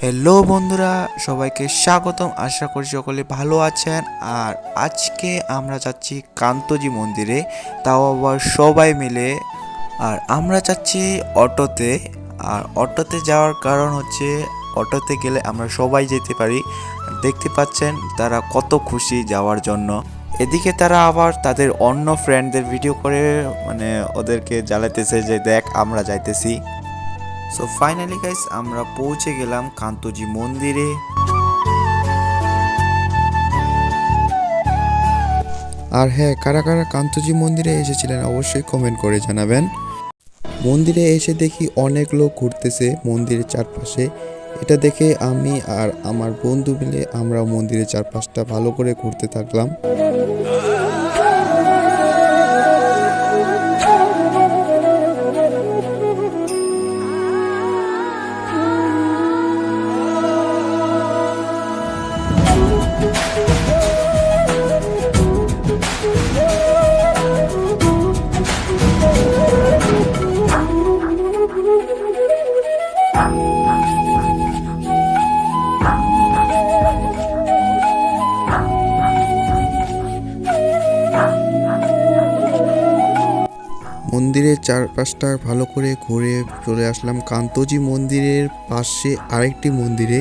Hello বন্ধুরা, সবাইকে স্বাগতম। আশা করি সকলে ভালো আছেন। আর আজকে আমরা যাচ্ছি কান্তজি মন্দিরে, তাও আবার সবাই মিলে। আর আমরা যাচ্ছি অটোতে। আর অটোতে যাওয়ার কারণ হচ্ছে, অটোতে গেলে আমরা সবাই যেতে পারি। দেখতে পাচ্ছেন, তারা কত খুশি যাওয়ার জন্য। এদিকে তারা আবার তাদের অন্য ফ্রেন্ডদের ভিডিও করে মানে ওদেরকে জ্বালাতেছে যে, দেখ, আমরা যাইতেছি। সো ফাইনালি গাইস আমরা পৌঁছে গেলাম কান্তজি মন্দিরে। আর হ্যাঁ কারা কারা কান্তজি মন্দিরে এসেছিলেন অবশ্যই কমেন্ট করে জানাবেন। মন্দিরে এসে দেখি অনেক লোক ঘুরতেছে মন্দিরের চারপাশে। এটা দেখে আমি আর আমার বন্ধু মিলে আমরা মন্দিরের চারপাশটা ভালো করে ঘুরতে থাকলাম। মন্দিরের চারপাশটা ভালো করে ঘুরে চলে আসলাম। কান্তজি মন্দিরের পাশে আরেকটি মন্দিরে।